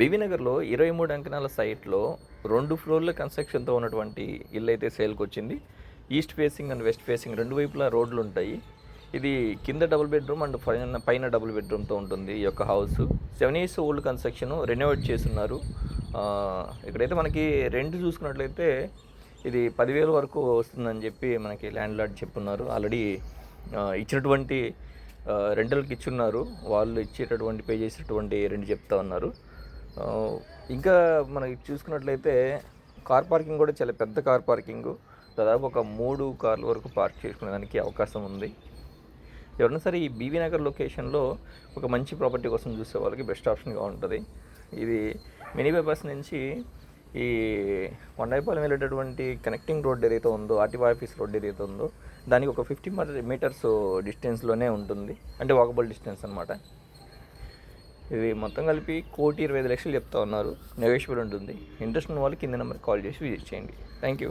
బీవీనగర్లో ఇరవై మూడు అంకణాల సైట్లో రెండు ఫ్లోర్ల కన్స్ట్రక్షన్తో ఉన్నటువంటి ఇల్లు అయితే సేల్కి వచ్చింది east facing and west facing రెండు వైపులా రోడ్లు ఉంటాయి ఇది కింద డబుల్ బెడ్రూమ్ అండ్ పైన పైన డబుల్ బెడ్రూమ్తో ఉంటుంది ఈ యొక్క house. Seven years old construction renovate చేస్తున్నారు. ఇక్కడైతే మనకి రెంట్ చూసుకున్నట్లయితే ఇది పదివేల వరకు వస్తుందని చెప్పి మనకి ల్యాండ్ లార్డ్ చెప్పున్నారు. ఆల్రెడీ ఇచ్చినటువంటి రెంటల్కి ఇచ్చున్నారు. వాళ్ళు ఇచ్చేటటువంటి పే చేసేటువంటి రెంట్ చెప్తా ఉన్నారు. ఇంకా మనం చూసుకున్నట్లయితే కార్ పార్కింగ్ కూడా చాలా పెద్ద కార్ పార్కింగ్. దాదాపు ఒక మూడు కార్ల వరకు పార్క్ చేసుకునేదానికి అవకాశం ఉంది. ఎవరైనా సరే ఈ బీవీ నగర్ లొకేషన్లో ఒక మంచి ప్రాపర్టీ కోసం చూసే వాళ్ళకి బెస్ట్ ఆప్షన్గా ఉంటుంది. ఇది మినీ బైపాస్ నుంచి ఈ కొండాయిపాలెం వెళ్ళేటటువంటి కనెక్టింగ్ రోడ్ ఏదైతే ఉందో ఆర్టీఓ ఆఫీస్ రోడ్ ఏదైతే ఉందో దానికి ఒక ఫిఫ్టీ మీటర్స్ డిస్టెన్స్లోనే ఉంటుంది. అంటే వాకబుల్ డిస్టెన్స్ అనమాట ఇది మొత్తం కలిపి కోటి ఇరవై ఐదు లక్షలు చెప్తా ఉన్నారు. నెగోషియబుల్ ఉంటుంది. ఇంట్రెస్ట్ ఉన్న వాళ్ళు కింద నెంబర్కి కాల్ చేసి విజిట్ చేయండి. Thank you.